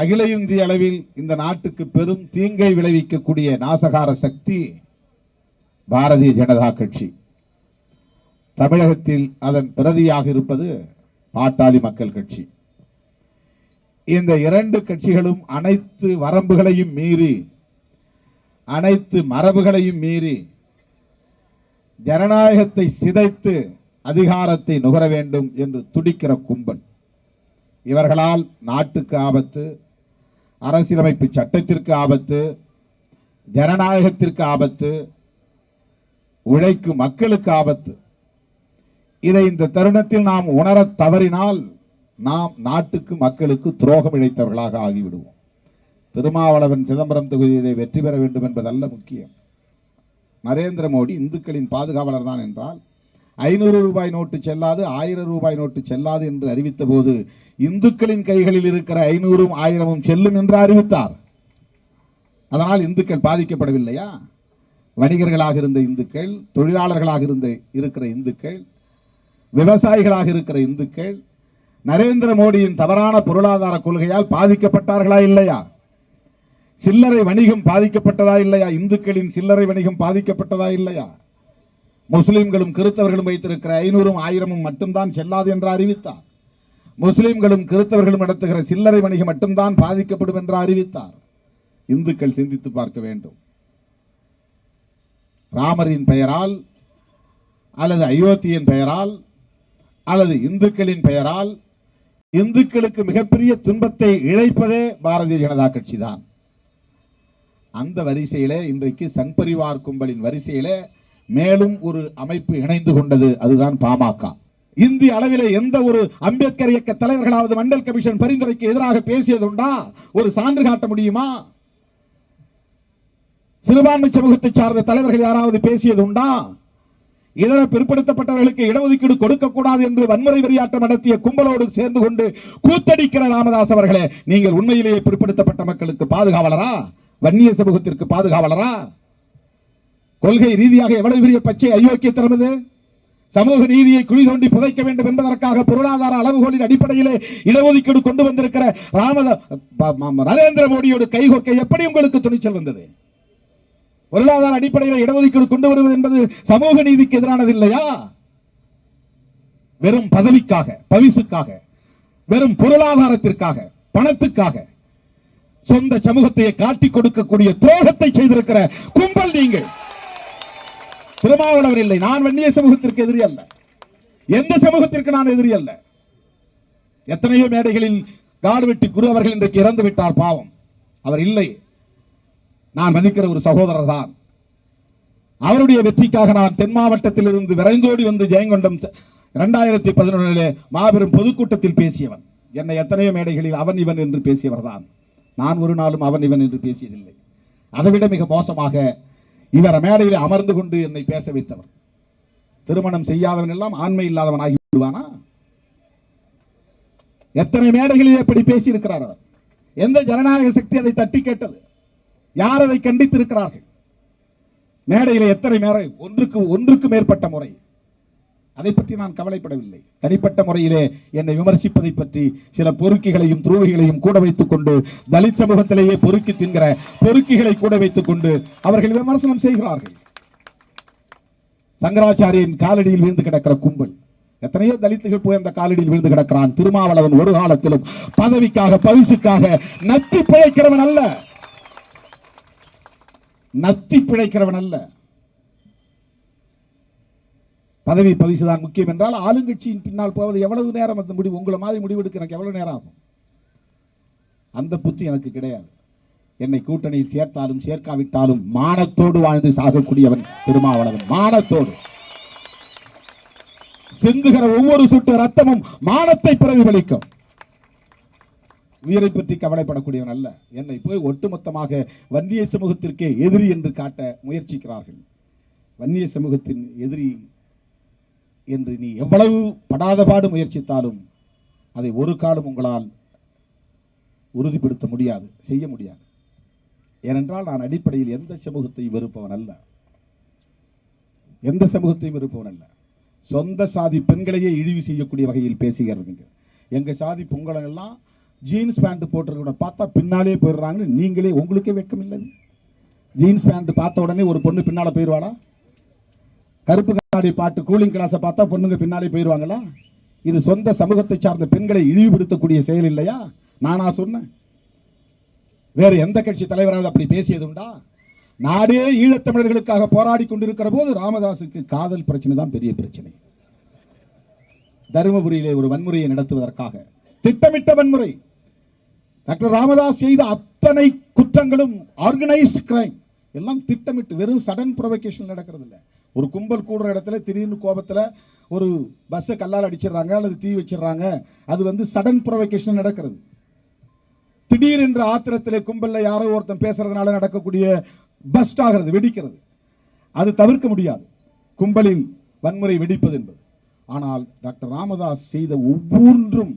அகில இந்திய அளவில் இந்த நாட்டுக்கு பெரும் தீங்கை விளைவிக்கக்கூடிய நாசகார சக்தி பாரதிய ஜனதா கட்சி. தமிழகத்தில் அதன் பிரதியாக இருப்பது பாட்டாளி மக்கள் கட்சி. இந்த இரண்டு கட்சிகளும் அனைத்து வரம்புகளையும் மீறி அனைத்து மரபுகளையும் மீறி ஜனநாயகத்தை சிதைத்து அதிகாரத்தை நுகர வேண்டும் என்று துடிக்கிற கும்பல். இவர்களால் நாட்டுக்கு ஆபத்து அரசியலமைப்பு சட்டத்திற்கு ஆபத்து ஜனநாயகத்திற்கு ஆபத்து உழைக்கும் மக்களுக்கு ஆபத்து. இதை இந்த தருணத்தில் நாம் உணரத் தவறினால் நாம் நாட்டுக்கு மக்களுக்கு துரோகம் இழைத்தவர்களாக ஆகிவிடுவோம். திருமாவளவன் சிதம்பரம் தொகுதியிலே வெற்றி பெற வேண்டும் என்பதல்ல முக்கியம். நரேந்திர மோடி இந்துக்களின் பாதுகாவலர் தான் என்றால் ஐநூறு ரூபாய் நோட்டு செல்லாது ஆயிரம் ரூபாய் நோட்டு செல்லாது என்று அறிவித்த போது இந்துக்களின் கைகளில் இருக்கிற ஐநூறும் ஆயிரமும் செல்லும் என்று அறிவித்தார். அதனால் இந்துக்கள் பாதிக்கப்படவில்லையா? வணிகர்களாக இருந்த இந்துக்கள் தொழிலாளர்களாக இருந்த இருக்கிற இந்துக்கள் விவசாயிகளாக இருக்கிற இந்துக்கள் நரேந்திர மோடியின் தவறான பொருளாதார கொள்கையால் பாதிக்கப்பட்டார்களா இல்லையா? சில்லறை வணிகம் பாதிக்கப்பட்டதா இல்லையா? இந்துக்களின் சில்லறை வணிகம் பாதிக்கப்பட்டதா இல்லையா? முஸ்லிம்களும் கிறிஸ்தவர்களும் வைத்திருக்கிற ஐநூறும் ஆயிரமும் மட்டும்தான் செல்லாது என்று அறிவித்தார். முஸ்லிம்களும் கிறிஸ்தவர்களும் நடத்துகிற சில்லறை வணிகம் மட்டும்தான் பாதிக்கப்படும் என்று அறிவித்தார். இந்துக்கள் சிந்தித்து பார்க்க வேண்டும். ராமரின் பெயரால் அல்லது அயோத்தியின் பெயரால் அல்லது இந்துக்களின் பெயரால் இந்துக்களுக்கு மிகப்பெரிய துன்பத்தை இழைப்பதே பாரதிய ஜனதா கட்சி தான். அந்த வரிசையிலே இன்றைக்கு சங் பரிவார் கும்பலின் வரிசையிலே மேலும் ஒரு அமைப்பு இணைந்து கொண்டது. அதுதான் பாமக. இந்திய அளவிலே எந்த ஒரு அம்பேத்கர் இயக்க தலைவர்களாவது மண்டல் கமிஷன் பரிந்துரைக்கு எதிராக பேசியதுண்டா ஒரு சான்று காட்ட முடியுமா? சிறுபான்மை சமூகத்தை சார்ந்த தலைவர்கள் யாராவது பேசியதுண்டா இதர பிற்படுத்தப்பட்டவர்களுக்கு இடஒதுக்கீடு கொடுக்கக்கூடாது என்று வன்முறை வெறியாட்டம் நடத்திய கும்பலோடு சேர்ந்து கொண்டு கூத்தடிக்கிற ராமதாஸ் அவர்களே நீங்கள் உண்மையிலேயே பிற்படுத்தப்பட்ட மக்களுக்கு பாதுகாவலரா? வன்னிய சமூகத்திற்கு பாதுகாவலரா? கொள்கை ரீதியாக எவ்வளவு பெரிய பச்சை அயோக்கியத்தனம் இது? சமூக நீதியை குழி தோண்டி புதைக்க வேண்டும் என்பதற்காக பொருளாதார அளவுகோலின் அடிப்படையிலே இடஒதுக்கீடு கொண்டு வந்திருக்கிற ராமத நரேந்திர மோடியோடு கைகோக்க எப்படி உங்களுக்கு துணிச்சல் வந்தது? பொருளாதார அடிப்படையில் இடஒதுக்கீடு கொண்டு வருவது என்பது சமூக நீதிக்கு எதிரானது இல்லையா? வெறும் பதவிக்காக பவிசுக்காக வெறும் பொருளாதாரத்திற்காக பணத்துக்காக சொந்த சமூகத்தை காட்டிக் கொடுக்கக்கூடிய துரோகத்தை செய்திருக்கிற கும்பல் நீங்கள். திருமாவளவர் இல்லை. நான் வன்னிய சமூகத்திற்கு எதிரி அல்ல. எந்த சமூகத்திற்கு நான் எதிரி அல்ல? எத்தனையோ மேடைகளில் காடு வெட்டி குரு அவர்கள் இன்றைக்கு இறந்து விட்டார் பாவம். அவர் இல்லை. நான் மதிக்கிற ஒரு சகோதரர் தான். அவருடைய வெற்றிக்காக நான் தென் மாவட்டத்தில் இருந்து விரைந்தோடி வந்து ஜெயங்கொண்டம் இரண்டாயிரத்தி பதினொன்றிலே மாபெரும் பொதுக்கூட்டத்தில் பேசியவன். என்னை எத்தனையோ மேடைகளில் அவன் இவன் என்று பேசியவர் தான். நான் ஒரு நாளும் அவன் இவன் என்று பேசியதில்லை. அதைவிட மிக மோசமாக இவர் மேடையில் அமர்ந்து கொண்டு என்னை பேச வைத்தவர். திருமணம் செய்யாதவன் எல்லாம் ஆண்மை இல்லாதவன் ஆகி விடுவானா? எத்தனை மேடைகளில் எப்படி பேசியிருக்கிறார் அவர்? எந்த ஜனநாயக சக்தி அதை தட்டி கேட்டது? யார் அதை கண்டித்திருக்கிறார்கள்? மேடையில் எத்தனை மேடை? ஒன்றுக்கு ஒன்றுக்கு மேற்பட்ட முறை. அதை பற்றி நான் கவலைப்படவில்லை. தனிப்பட்ட முறையிலே என்னை விமர்சிப்பதை பற்றி சில பொறுக்கிகளையும் துரோகிகளையும் கூட வைத்துக் கொண்டு தலித் சமூகத்திலேயே பொறுக்கி தின்கிற பொறுக்கிகளை கூட வைத்துக் கொண்டு அவர்கள் விமர்சனம் செய்கிறார்கள். சங்கராச்சாரியின் காலடியில் விழுந்து கிடக்கிற கும்பல். எத்தனையோ தலித்துகள் போய் அந்த காலடியில் விழுந்து கிடக்கிறான். திருமாவளவன் ஒரு காலத்திலும் பதவிக்காக பரிசுக்காக நத்தி பிழைக்கிறவன் அல்ல. நத்தி பிழைக்கிறவன் அல்ல. பதவி பரிசுதான் முக்கியம் என்றால் ஆளுங்கட்சியின் பின்னால் போவது எவ்வளவு நேரம் அந்த முடிவு? உங்களை மாதிரி முடிவெடுக்க எனக்கு எவ்வளவு நேரம் ஆகும்? அந்த புத்தி எனக்கு கிடையாது. என்னை கூட்டணியில் சேர்த்தாலும் சேர்க்காவிட்டாலும் மானத்தோடு வாழ்ந்து சாகக்கூடியவன் திருமாவளவன். மானத்தோடு. சிந்துகிற ஒவ்வொரு சுட்டு ரத்தமும் மானத்தை பிரதிபலிக்கும். உயிரை பற்றி கவலைப்படக்கூடியவன் அல்ல. என்னை போய் ஒட்டுமொத்தமாக வன்னிய சமூகத்திற்கே எதிரி என்று காட்ட முயற்சிக்கிறார்கள். வன்னிய சமூகத்தின் எதிரி என்று நீ எவ்வளவு படாத பாடு முயற்சித்தாலும் அதை ஒரு காலம் உங்களால் உறுதிப்படுத்த முடியாது செய்ய முடியாது. ஏனென்றால் நான் அடிப்படையில் எந்த சமூகத்தையும் வெறுப்பவன் அல்ல. எந்த சமூகத்தையும் வெறுப்பவன் அல்ல. சொந்த சாதி பெண்களையே இழிவு செய்யக்கூடிய வகையில் பேசுகிறீங்க எங்க சாதி பொங்கலெல்லாம் ஜீன்ஸ் பேண்ட் போட்டிருக்கவனை பார்த்தா பின்னாலே போயிடுறாங்கன்னு நீங்களே உங்களுக்கே வெட்கம் இல்லை ஜீன்ஸ் பேண்ட் பார்த்த உடனே ஒரு பொண்ணு பின்னால் போயிடுவாளா? கருப்பு கண்ணாடி பாட்டு கூலிங் கிளாஸை பார்த்தா பொண்ணுங்க பின்னாலே போயிடுவாங்களா இது சொந்த சமூகத்தை சார்ந்த பெண்களை இழிவுபடுத்தக்கூடிய செயல் இல்லையா? நானா சொன்னேன். வேறு எந்த கட்சி தலைவராவது அப்படி பேசியது உண்டா? நாடே ஈழத்தமிழர்களுக்காக போராடி கொண்டிருக்கிற போது ராமதாசுக்கு காதல் பிரச்சனை தான் பெரிய பிரச்சனை. தருமபுரியிலே ஒரு வன்முறையை நடத்துவதற்காக திட்டமிட்ட வன்முறை. டாக்டர் ராமதாஸ் செய்த அத்தனை குற்றங்களும் ஆர்கனைஸ்ட் கிரைம் எல்லாம் திட்டமிட்டு வெறும் சடன் ப்ரொவகேஷன் நடக்கிறது இல்லை ஒரு கும்பல் கூடுற இடத்துல திடீர்னு கோபத்தில் ஒரு பஸ்ஸை கல்லால் அடிச்சிடுறாங்க அல்லது தீ வச்சிடுறாங்க. அது வந்து சடன் ப்ரொவகேஷன் நடக்கிறது. திடீர் என்ற ஆத்திரத்தில் கும்பலில் யாரோ ஒருத்தன் பேசுறதுனால நடக்கக்கூடிய பஸ்ட் ஆகிறது வெடிக்கிறது. அது தவிர்க்க முடியாது. கும்பலில் வன்முறை வெடிப்பது என்பது. ஆனால் டாக்டர் ராமதாஸ் செய்த ஒவ்வொன்றும்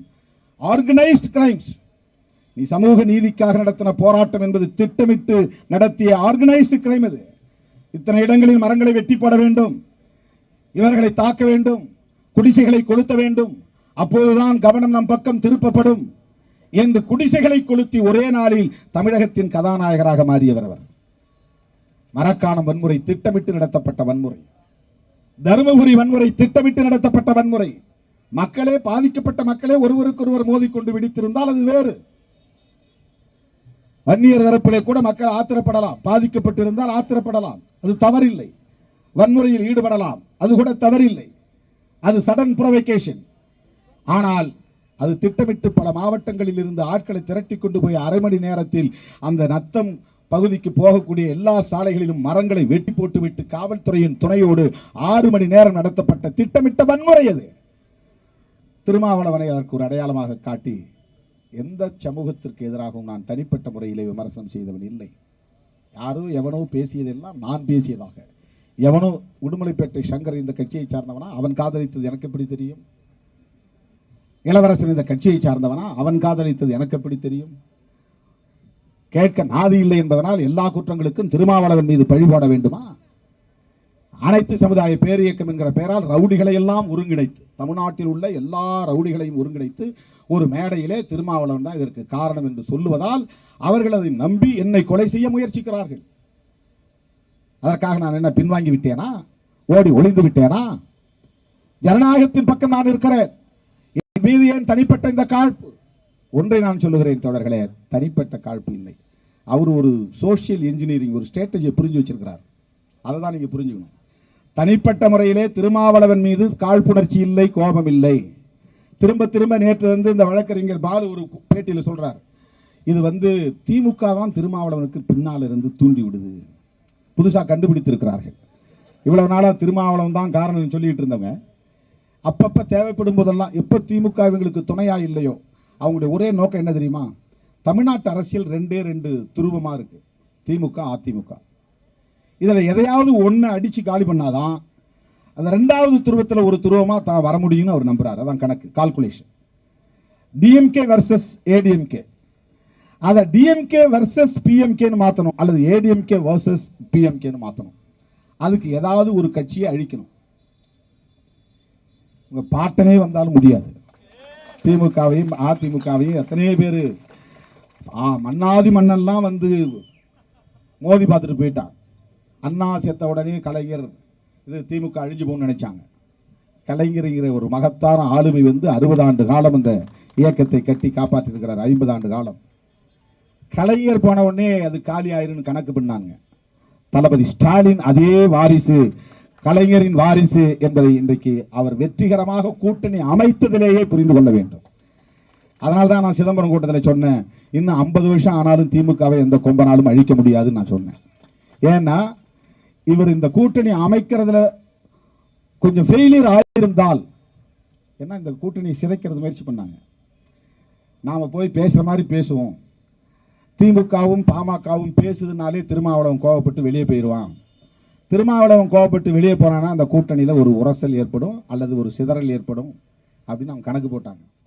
ஆர்கனைஸ்ட் கிரைம்ஸ் நீ சமூக நீதிக்காக நடத்தின போராட்டம் என்பது திட்டமிட்டு நடத்திய ஆர்கனைஸ்டு கிரைம் அது. இத்தனை இடங்களில் மரங்களை வெட்டி போட வேண்டும். இவர்களை தாக்க வேண்டும். குடிசைகளை கொளுத்த வேண்டும். அப்போதுதான் கவனம் நம் பக்கம் திருப்பப்படும். என்று குடிசைகளை கொளுத்தி ஒரே நாளில் தமிழகத்தின் கதாநாயகராக மாறியவர் அவர். மரக்காணம் வன்முறை திட்டமிட்டு நடத்தப்பட்ட வன்முறை. தருமபுரி வன்முறை திட்டமிட்டு நடத்தப்பட்ட வன்முறை. மக்களே பாதிக்கப்பட்ட மக்களே ஒருவருக்கொருவர் மோதிக்கொண்டு விடுத்திருந்தால் அது வேறு. வன்னியர் தரப்பிலே கூட மக்கள் ஆத்திரப்படலாம். பாதிக்கப்பட்டிருந்தால் ஆத்திரப்படலாம். அது தவறில்லை. வன்முறையில் ஈடுபடலாம். அது கூட தவறில்லை. அது சடன் ப்ரொவகேஷன். ஆனால் அது திட்டமிட்டு பல மாவட்டங்களில் இருந்து ஆட்களை திரட்டி கொண்டு போய் அரை மணி நேரத்தில் அந்த நத்தம் பகுதிக்கு போகக்கூடிய எல்லா சாலைகளிலும் மரங்களை வெட்டி போட்டுவிட்டு காவல்துறையின் துணையோடு ஆறு மணி நேரம் நடத்தப்பட்ட திட்டமிட்ட வன்முறை அது. திருமாவளவனை அதற்கு ஒரு அடையாளமாக காட்டி எந்த சமூகத்திற்கு எதிராகவும் நான் தனிப்பட்ட முறையிலே விமர்சனம் செய்தவன் இல்லை. யாரோ எவனோ பேசியதெல்லாம் நான் பேசியதாக. எவனோ உடுமலைப்பேட்டை சங்கர் இந்த கட்சியை சார்ந்தவனா அவன் காதலித்தது எனக்கு எப்படி தெரியும்? இளவரசன் இந்த கட்சியை சார்ந்தவனா அவன் காதலித்தது எனக்கு எப்படி தெரியும்? கேட்க நாதி இல்லை என்பதனால் எல்லா குற்றங்களுக்கும் திருமாவளவன் மீது பழிபோட வேண்டுமா? அனைத்து சமுதாய பேரியக்கம் என்கிற பெயரால் ரவுடிகளை எல்லாம் ஒருங்கிணைத்து தமிழ்நாட்டில் உள்ள எல்லா ரவுடிகளையும் ஒருங்கிணைத்து ஒரு மேடையிலே திருமாவளவன் தான் இதற்கு காரணம் என்று சொல்லுவதால் அவர்கள் அதை நம்பி என்னை கொலை செய்ய முயற்சிக்கிறார்கள். அதற்காக நான் என்ன பின்வாங்கி விட்டேனா? ஓடி ஒளிந்து விட்டேனா? ஜனநாயகத்தின் பக்கம் நான் இருக்கிறேன். என் மீது ஏன் தனிப்பட்ட இந்த காழ்ப்பு? ஒன்றை நான் சொல்லுகிறேன் தொடர்களே தனிப்பட்ட காழ்ப்பு இல்லை. அவர் ஒரு சோஷியல் இன்ஜினியரிங் ஒரு ஸ்ட்ராட்டஜியை புரிஞ்சு வச்சிருக்கிறார். அதை தான் நீங்கள் புரிஞ்சுக்கணும். தனிப்பட்ட முறையிலே திருமாவளவன் மீது காழ்ப்புணர்ச்சி இல்லை கோபம் இல்லை. திரும்ப திரும்ப நேற்று வந்து இந்த வழக்கறிஞர் பாலு ஒரு பேட்டியில் சொல்றார். இது வந்து திமுக தான் திருமாவளவனுக்கு பின்னால் இருந்து தூண்டி விடுது. புதுசாக கண்டுபிடித்திருக்கிறார்கள். இவ்வளவு நாளாக திருமாவளவன் தான் காரணம் சொல்லிட்டு இருந்தவங்க. அப்பப்போ தேவைப்படும் போதெல்லாம் எப்போ திமுக இவங்களுக்கு துணையாக இல்லையோ அவங்களுடைய ஒரே நோக்கம் என்ன தெரியுமா? தமிழ்நாட்டு அரசியல் ரெண்டே ரெண்டு துருவமாக இருக்குது திமுக அதிமுக. இதில் எதையாவது ஒன்று அடித்து காலி பண்ணாதான் அந்த ரெண்டாவது துருவத்தில் ஒரு துருவமாக தான் வர முடியும்னு அவர் நம்புறாரு. அதான் கணக்கு கால்குலேஷன் டிஎம்கே வர்சஸ் ஏடிஎம்கே அதை டிஎம்கே வர்சஸ் பிஎம்கேன்னு மாற்றணும் அல்லது ஏடிஎம்கே வர்சஸ் பிஎம்கேன்னு மாற்றணும் அதுக்கு ஏதாவது ஒரு கட்சியை அழிக்கணும். உங்கள் பாட்டனே வந்தாலும் முடியாது. திமுகவையும் அதிமுகவையும் எத்தனையோ பேர் ஆ மன்னாதி மன்னன்லாம் வந்து மோதி பார்த்துட்டு போயிட்டான் அண்ணா செத்த உடனே கலைஞர் இது திமுக அழிஞ்சு போகணும்னு நினைச்சாங்க. கலைஞருங்கிற ஒரு மகத்தான ஆளுமை வந்து அறுபது ஆண்டு காலம் அந்த இயக்கத்தை கட்டி காப்பாற்றிருக்கிறார் ஐம்பது ஆண்டு காலம். கலைஞர் போன உடனே அது காலி ஆயிருன்னு கணக்கு பண்ணாங்க. தளபதி ஸ்டாலின் அதே வாரிசு கலைஞரின் வாரிசு என்பதை இன்றைக்கு அவர் வெற்றிகரமாக கூட்டணி அமைத்ததிலேயே புரிந்து கொள்ள வேண்டும். அதனால தான் நான் சிதம்பரம் கூட்டத்தில் சொன்னேன் இன்னும் ஐம்பது வருஷம் ஆனாலும் திமுகவை எந்த கொம்பனாலும் அழிக்க முடியாதுன்னு நான் சொன்னேன். ஏன்னா இவர் இந்த கூட்டணி அமைக்கிறதுல கொஞ்சம் ஃபெயிலியர் ஆகியிருந்தால் ஏன்னா இந்த கூட்டணியை சிதைக்கிறது முயற்சி பண்ணாங்க. நாம் போய் பேசுகிற மாதிரி பேசுவோம். திமுகவும் பாமகவும் பேசுதுனாலே திருமாவளவன் கோவப்பட்டு வெளியே போயிடுவான். திருமாவளவன் கோவப்பட்டு வெளியே போனான்னா அந்த கூட்டணியில் ஒரு உரசல் ஏற்படும் அல்லது ஒரு சிதறல் ஏற்படும் அப்படின்னு அவங்க கணக்கு போட்டாங்க.